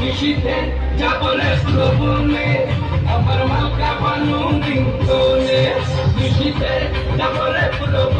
নিশিতে যাবলে শ্রবণে আমার মালকা বানুনি তোলে নিশিতে যাবলে শ্রবণে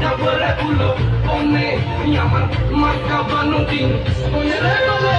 Double regular, only, yaman, marca, banutin, only regular.